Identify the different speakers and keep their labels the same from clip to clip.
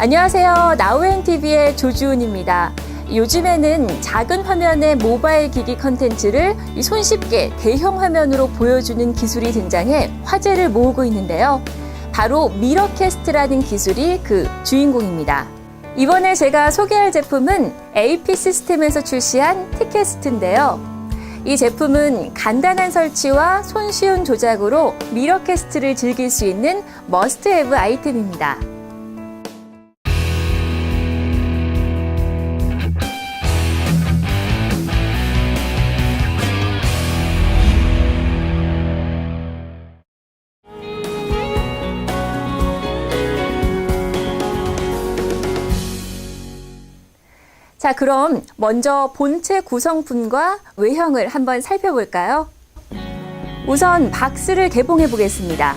Speaker 1: 안녕하세요. 나우엔TV의 조주은입니다. 요즘에는 작은 화면의 모바일 기기 컨텐츠를 이 손쉽게 대형 화면으로 보여주는 기술이 등장해 화제를 모으고 있는데요. 바로 미러캐스트라는 기술이 그 주인공입니다. 이번에 제가 소개할 제품은 AP 시스템에서 출시한 티캐스트인데요. 이 제품은 간단한 설치와 손쉬운 조작으로 미러캐스트를 즐길 수 있는 머스트헤브 아이템입니다. 자, 그럼 먼저 본체 구성품과 외형을 한번 살펴볼까요? 우선 박스를 개봉해 보겠습니다.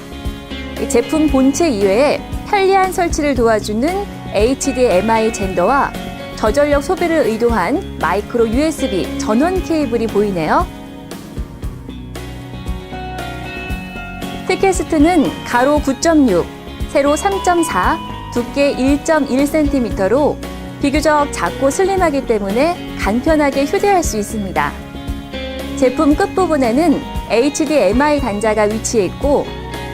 Speaker 1: 이 제품 본체 이외에 편리한 설치를 도와주는 HDMI 젠더와 저전력 소비를 의도한 마이크로 USB 전원 케이블이 보이네요. 티캐스트는 가로 9.6, 세로 3.4, 두께 1.1cm로 비교적 작고 슬림하기 때문에 간편하게 휴대할 수 있습니다. 제품 끝부분에는 HDMI 단자가 위치해 있고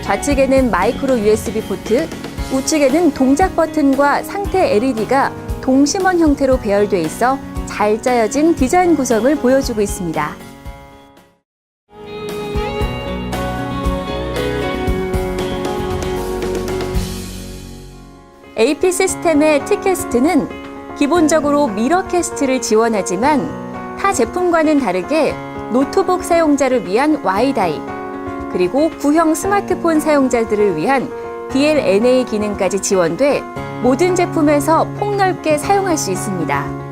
Speaker 1: 좌측에는 마이크로 USB 포트, 우측에는 동작 버튼과 상태 LED가 동심원 형태로 배열돼 있어 잘 짜여진 디자인 구성을 보여주고 있습니다. AP 시스템의 티캐스트는 기본적으로 미러캐스트를 지원하지만 타 제품과는 다르게 노트북 사용자를 위한 와이다이 그리고 구형 스마트폰 사용자들을 위한 DLNA 기능까지 지원돼 모든 제품에서 폭넓게 사용할 수 있습니다.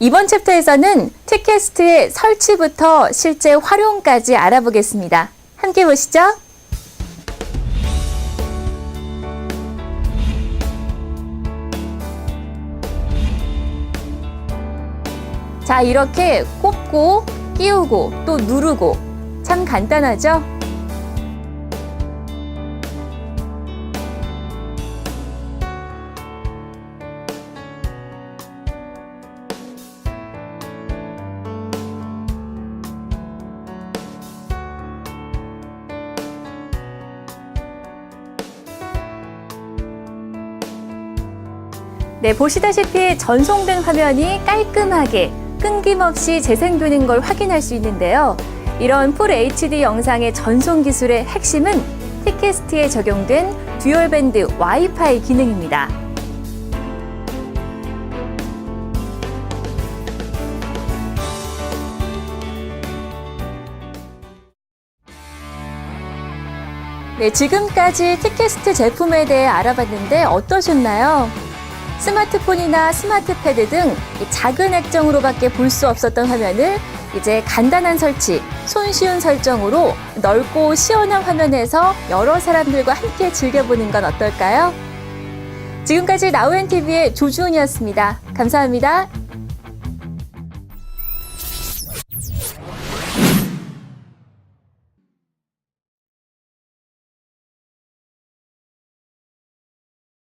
Speaker 1: 이번 챕터에서는 티캐스트의 설치부터 실제 활용까지 알아보겠습니다. 함께 보시죠. 자, 이렇게 꼽고 끼우고 또 누르고 참 간단하죠? 네, 보시다시피 전송된 화면이 깔끔하게 끊김없이 재생되는 걸 확인할 수 있는데요. 이런 풀 HD 영상의 전송 기술의 핵심은 티캐스트에 적용된 듀얼 밴드 와이파이 기능입니다. 네, 지금까지 티캐스트 제품에 대해 알아봤는데 어떠셨나요? 스마트폰이나 스마트패드 등 작은 액정으로밖에 볼 수 없었던 화면을 이제 간단한 설치, 손쉬운 설정으로 넓고 시원한 화면에서 여러 사람들과 함께 즐겨보는 건 어떨까요? 지금까지 나우엔TV의 조주은이었습니다. 감사합니다.